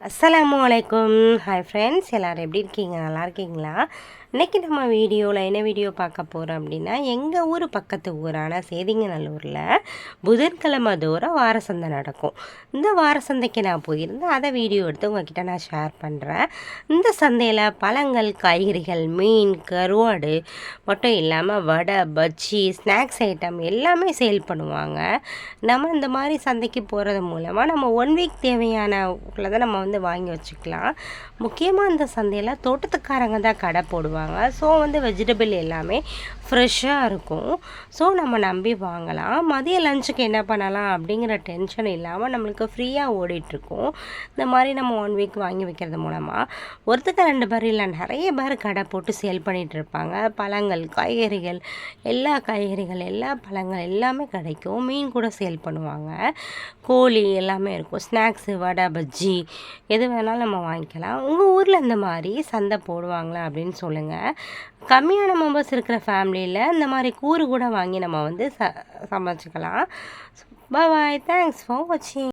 அஸ்லாம் வலைக்கம் hi friends எல்லோரும் எப்படி இருக்கீங்க? நல்லா இருக்கீங்களா? இன்றைக்கி நம்ம வீடியோவில் என்ன வீடியோ பார்க்க போகிறோம் அப்படின்னா எங்கள் ஊர் பக்கத்து ஊரான சேதிங்கநல்லூரில் புதன்கிழமை தூரம் வார சந்தை நடக்கும். இந்த வார சந்தைக்கு நான் போயிருந்தேன் அதை வீடியோ எடுத்து உங்ககிட்ட நான் ஷேர் பண்ணுறேன் இந்த சந்தையில் பழங்கள் காய்கறிகள் மீன் கருவாடு மட்டும் இல்லாமல் வடை பஜ்ஜி ஸ்நாக்ஸ் ஐட்டம் எல்லாமே சேல் பண்ணுவாங்க. நம்ம இந்த மாதிரி சந்தைக்கு போகிறது மூலமாக நம்ம ஒன் வீக் தேவையான உள்ளதை நம்ம வந்து வாங்கி வச்சுக்கலாம். முக்கியமாக இந்த சந்தையில் தோட்டத்துக்காரங்க தான் கடை போடுவாங்க. ஸோ வந்து வெஜிடபிள் எல்லாமே ஃப்ரெஷ்ஷாக இருக்கும். ஸோ நம்ம நம்பி வாங்கலாம். மதிய லஞ்சுக்கு என்ன பண்ணலாம் அப்படிங்கிற டென்ஷன் இல்லாமல் நம்மளுக்கு ஃப்ரீயாக ஓடிட்டுருக்கும். இந்த மாதிரி நம்ம ஒன் வீக் வாங்கி வைக்கிறது மூலமாக ஒருத்தக்க ரெண்டு பேர் இல்லை நிறைய பேர் கடை போட்டு சேல் பண்ணிகிட்டு இருப்பாங்க. பழங்கள் காய்கறிகள் எல்லா காய்கறிகள் எல்லா பழங்கள் எல்லாமே கிடைக்கும். மீன் கூட சேல் பண்ணுவாங்க. கோழி எல்லாமே இருக்கும். ஸ்நாக்ஸு வடை பஜ்ஜி எது வேணாலும் நம்ம வாங்கிக்கலாம். உங்கள் ஊரில் இந்த மாதிரி சந்தை போடுவாங்களா அப்படின்னு சொல்லுங்கள் கம்மியான மெம்பர்ஸ் இருக்கிற ஃபேமிலியில் இந்த மாதிரி கூறு கூட வாங்கி நம்ம வந்து ச சமைச்சிக்கலாம் பாய் தேங்க்ஸ் ஃபார் வாட்சிங்